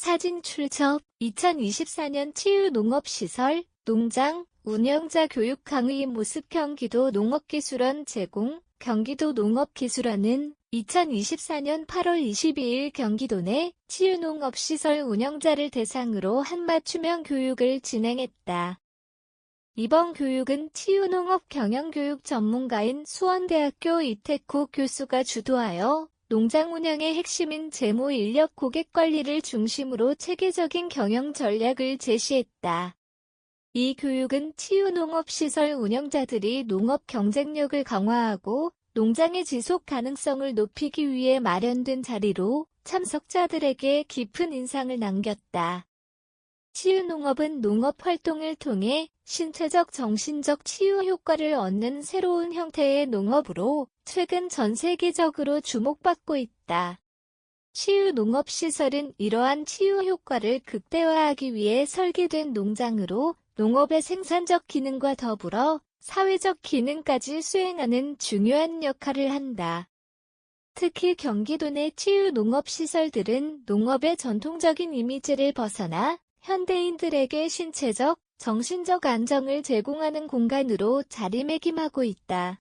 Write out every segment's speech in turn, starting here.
사진 출처 2024년 치유 농업시설, 농장, 운영자 교육 강의 모습 경기도 농업기술원 제공 경기도 농업기술원은 2024년 8월 22일 경기도 내 치유농업시설 운영자를 대상으로 한맞춤형 교육을 진행했다. 이번 교육은 치유농업 경영교육 전문가인 수원대학교 이태코 교수가 주도하여 농장 운영의 핵심인 재무 인력 고객 관리를 중심으로 체계적인 경영 전략을 제시했다. 이 교육은 치유농업시설 운영자들이 농업 경쟁력을 강화하고 농장의 지속 가능성을 높이기 위해 마련된 자리로 참석자들에게 깊은 인상을 남겼다. 치유농업은 농업 활동을 통해 신체적 정신적 치유 효과를 얻는 새로운 형태의 농업으로 최근 전 세계적으로 주목받고 있다. 치유 농업 시설은 이러한 치유 효과를 극대화하기 위해 설계된 농장으로 농업의 생산적 기능과 더불어 사회적 기능까지 수행하는 중요한 역할을 한다. 특히 경기도 내 치유 농업 시설들은 농업의 전통적인 이미지를 벗어나 현대인들에게 신체적, 정신적 안정을 제공하는 공간으로 자리매김하고 있다.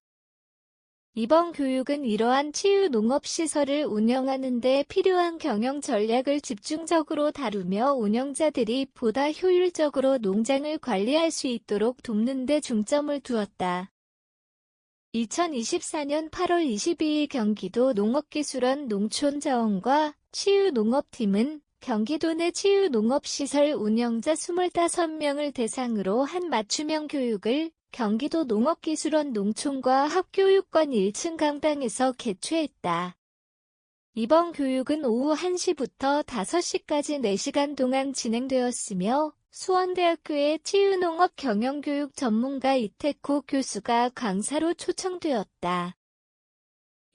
이번 교육은 이러한 치유 농업 시설을 운영하는 데 필요한 경영 전략을 집중적으로 다루며 운영자들이 보다 효율적으로 농장을 관리할 수 있도록 돕는 데 중점을 두었다. 2024년 8월 22일 경기도 농업기술원 농촌자원과 치유농업팀은 경기도 내 치유농업시설 운영자 25명을 대상으로 한 맞춤형 교육을 경기도 농업기술원 농촌과 학교육권 1층 강당에서 개최했다. 이번 교육은 오후 1시부터 5시까지 4시간 동안 진행되었으며 수원대학교의 치유농업 경영교육 전문가 이태코 교수가 강사로 초청되었다.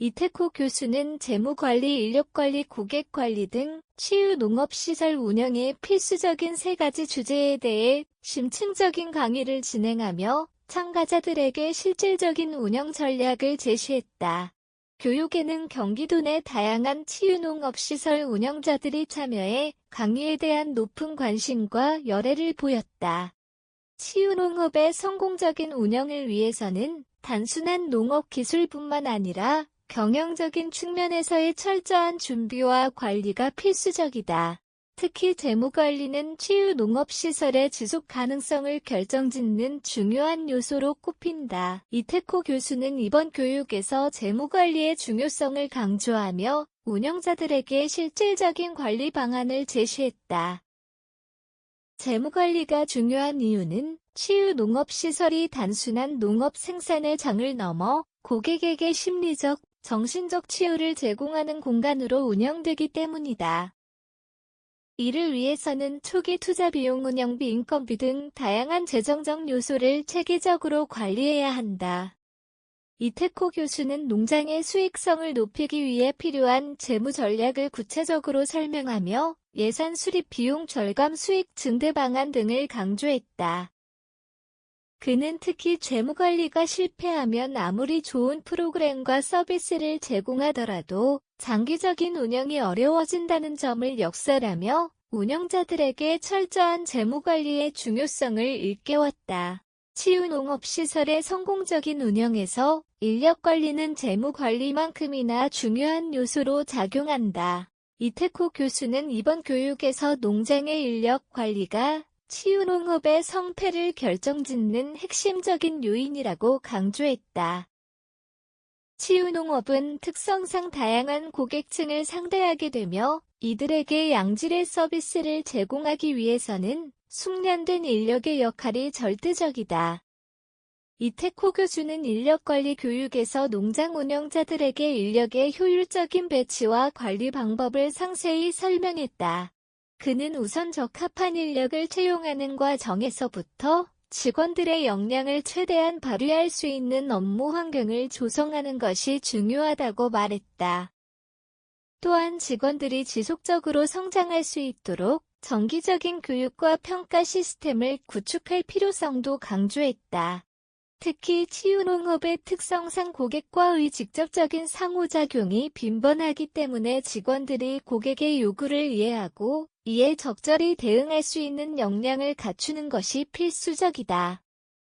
이태코 교수는 재무관리, 인력관리, 고객관리 등 치유 농업시설 운영의 필수적인 세 가지 주제에 대해 심층적인 강의를 진행하며 참가자들에게 실질적인 운영 전략을 제시했다. 교육에는 경기도 내 다양한 치유농업시설 운영자들이 참여해 강의에 대한 높은 관심과 열애를 보였다. 치유농업의 성공적인 운영을 위해서는 단순한 농업 기술뿐만 아니라 경영적인 측면에서의 철저한 준비와 관리가 필수적이다. 특히 재무관리는 치유 농업시설의 지속 가능성을 결정짓는 중요한 요소로 꼽힌다. 이태코 교수는 이번 교육에서 재무관리의 중요성을 강조하며 운영자들에게 실질적인 관리 방안을 제시했다. 재무관리가 중요한 이유는 치유 농업시설이 단순한 농업 생산의 장을 넘어 고객에게 심리적, 정신적 치유를 제공하는 공간으로 운영되기 때문이다. 이를 위해서는 초기 투자 비용 운영비 인건비 등 다양한 재정적 요소를 체계적으로 관리해야 한다. 이태코 교수는 농장의 수익성을 높이기 위해 필요한 재무 전략을 구체적으로 설명하며 예산 수립 비용 절감 수익 증대 방안 등을 강조했다. 그는 특히 재무관리가 실패하면 아무리 좋은 프로그램과 서비스를 제공하더라도 장기적인 운영이 어려워진다는 점을 역설하며 운영자들에게 철저한 재무관리의 중요성을 일깨웠다. 치유농업시설의 성공적인 운영에서 인력관리는 재무관리만큼이나 중요한 요소로 작용한다. 이태코 교수는 이번 교육에서 농장의 인력 관리가 치유농업의 성패를 결정짓는 핵심적인 요인이라고 강조했다. 치유농업은 특성상 다양한 고객층을 상대하게 되며 이들에게 양질의 서비스를 제공하기 위해서는 숙련된 인력의 역할이 절대적이다. 이태코 교수는 인력관리 교육에서 농장 운영자들에게 인력의 효율적인 배치와 관리 방법을 상세히 설명했다. 그는 우선 적합한 인력을 채용하는 과정에서부터 직원들의 역량을 최대한 발휘할 수 있는 업무 환경을 조성하는 것이 중요하다고 말했다. 또한 직원들이 지속적으로 성장할 수 있도록 정기적인 교육과 평가 시스템을 구축할 필요성도 강조했다. 특히 치유농업의 특성상 고객과의 직접적인 상호작용이 빈번하기 때문에 직원들이 고객의 요구를 이해하고 이에 적절히 대응할 수 있는 역량을 갖추는 것이 필수적이다.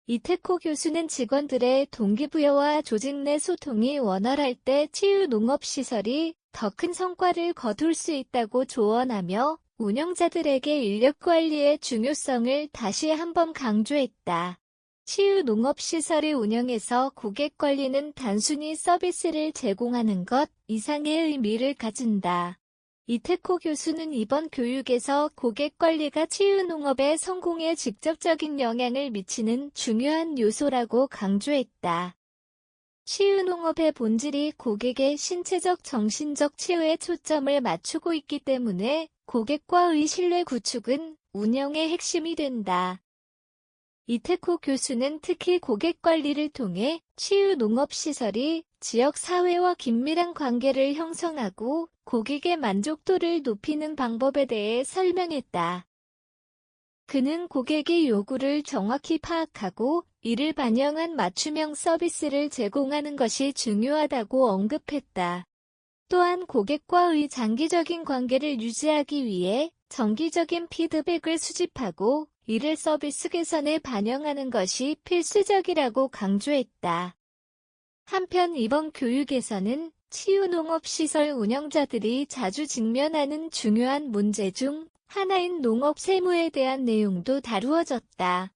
이태코 교수는 직원들의 동기부여와 조직 내 소통이 원활할 때 치유 농업시설이 더 큰 성과를 거둘 수 있다고 조언하며 운영자들에게 인력 관리의 중요성을 다시 한번 강조했다. 치유 농업시설의 운영에서 고객 관리는 단순히 서비스를 제공하는 것 이상의 의미를 가진다. 이태코 교수는 이번 교육에서 고객 관리가 치유 농업의 성공에 직접적인 영향을 미치는 중요한 요소라고 강조했다. 치유 농업의 본질이 고객의 신체적 정신적 치유에 초점을 맞추고 있기 때문에 고객과의 신뢰 구축은 운영의 핵심이 된다. 이태코 교수는 특히 고객 관리를 통해 치유 농업시설이 지역 사회와 긴밀한 관계를 형성하고 고객의 만족도를 높이는 방법에 대해 설명했다. 그는 고객의 요구를 정확히 파악하고 이를 반영한 맞춤형 서비스를 제공하는 것이 중요하다고 언급했다. 또한 고객과의 장기적인 관계를 유지하기 위해 정기적인 피드백을 수집하고 이를 서비스 개선에 반영하는 것이 필수적이라고 강조했다. 한편 이번 교육에서는 치유농업시설 운영자들이 자주 직면하는 중요한 문제 중 하나인 농업 세무에 대한 내용도 다루어졌다.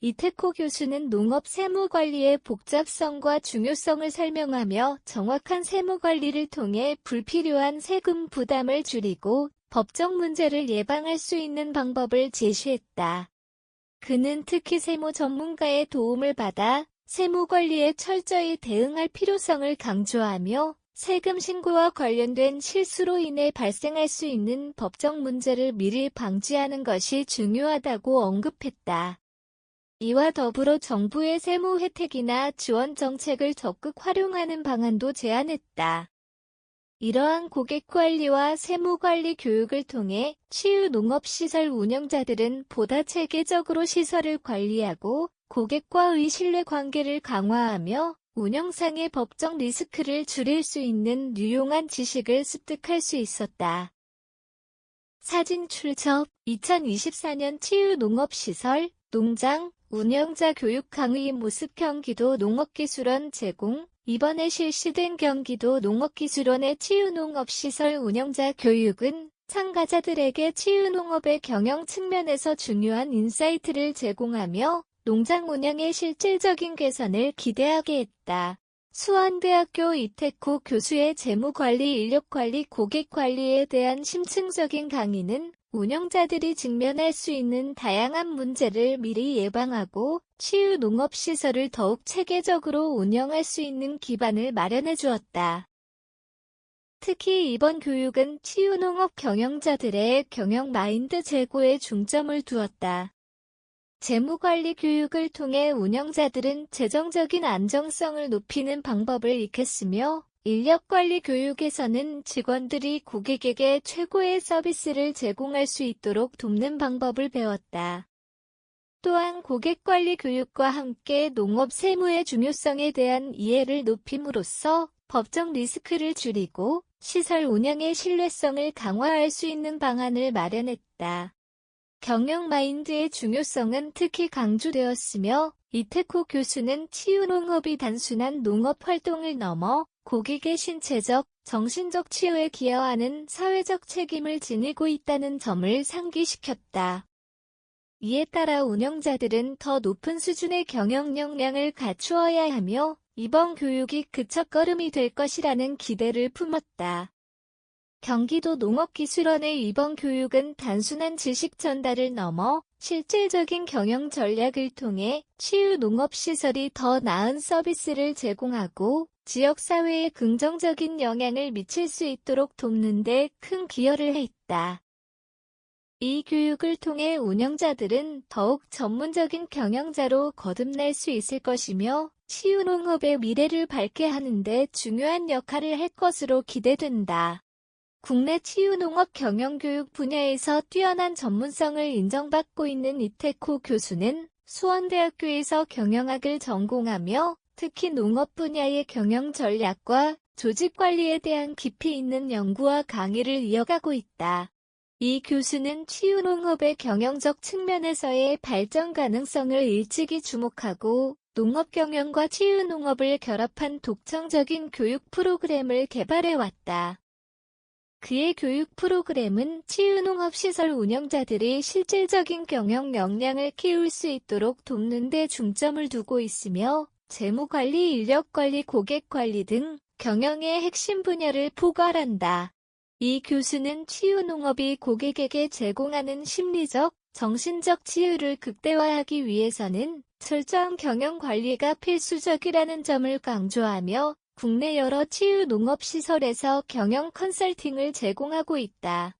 이태코 교수는 농업 세무 관리의 복잡성과 중요성을 설명하며 정확한 세무 관리를 통해 불필요한 세금 부담을 줄이고 법적 문제를 예방할 수 있는 방법을 제시했다. 그는 특히 세무 전문가의 도움을 받아 세무 관리에 철저히 대응할 필요성을 강조하며 세금 신고와 관련된 실수로 인해 발생할 수 있는 법적 문제를 미리 방지하는 것이 중요하다고 언급했다. 이와 더불어 정부의 세무 혜택이나 지원 정책을 적극 활용하는 방안도 제안했다. 이러한 고객 관리와 세무 관리 교육을 통해 치유 농업시설 운영자들은 보다 체계적으로 시설을 관리하고 고객과의 신뢰 관계를 강화하며 운영상의 법적 리스크를 줄일 수 있는 유용한 지식을 습득할 수 있었다. 사진 출처 2024년 치유 농업시설, 농장, 운영자 교육 강의 모습 경기도 농업기술원 제공 이번에 실시된 경기도 농업기술원의 치유농업시설 운영자 교육은 참가자들에게 치유농업의 경영 측면에서 중요한 인사이트를 제공하며 농장 운영의 실질적인 개선을 기대하게 했다. 수원대학교 이태코 교수의 재무관리, 인력관리, 고객관리에 대한 심층적인 강의는 운영자들이 직면할 수 있는 다양한 문제를 미리 예방하고 치유 농업시설을 더욱 체계적으로 운영할 수 있는 기반을 마련해 주었다. 특히 이번 교육은 치유 농업 경영자들의 경영 마인드 제고에 중점을 두었다. 재무관리 교육을 통해 운영자들은 재정적인 안정성을 높이는 방법을 익혔으며 인력관리 교육에서는 직원들이 고객에게 최고의 서비스를 제공할 수 있도록 돕는 방법을 배웠다. 또한 고객관리 교육과 함께 농업 세무의 중요성에 대한 이해를 높임으로써 법적 리스크를 줄이고 시설 운영의 신뢰성을 강화할 수 있는 방안을 마련했다. 경영 마인드의 중요성은 특히 강조되었으며 이태코 교수는 치유농업이 단순한 농업 활동을 넘어 고객의 신체적, 정신적 치유에 기여하는 사회적 책임을 지니고 있다는 점을 상기시켰다. 이에 따라 운영자들은 더 높은 수준의 경영 역량을 갖추어야 하며 이번 교육이 그 첫걸음이 될 것이라는 기대를 품었다. 경기도 농업기술원의 이번 교육은 단순한 지식 전달을 넘어 실질적인 경영 전략을 통해 치유 농업시설이 더 나은 서비스를 제공하고 지역사회에 긍정적인 영향을 미칠 수 있도록 돕는 데 큰 기여를 했다. 이 교육을 통해 운영자들은 더욱 전문적인 경영자로 거듭날 수 있을 것이며 치유농업의 미래를 밝게 하는 데 중요한 역할을 할 것으로 기대된다. 국내 치유농업 경영교육 분야에서 뛰어난 전문성을 인정받고 있는 이태코 교수는 수원대학교에서 경영학을 전공하며 특히 농업 분야의 경영 전략과 조직 관리에 대한 깊이 있는 연구와 강의를 이어가고 있다. 이 교수는 치유농업의 경영적 측면에서의 발전 가능성을 일찍이 주목하고 농업 경영과 치유농업을 결합한 독창적인 교육 프로그램을 개발해왔다. 그의 교육 프로그램은 치유농업 시설 운영자들이 실질적인 경영 역량을 키울 수 있도록 돕는 데 중점을 두고 있으며 재무관리, 인력관리, 고객관리 등 경영의 핵심 분야를 포괄한다. 이 교수는 치유농업이 고객에게 제공하는 심리적, 정신적 치유를 극대화하기 위해서는 철저한 경영 관리가 필수적이라는 점을 강조하며 국내 여러 치유 농업 시설에서 경영 컨설팅을 제공하고 있다.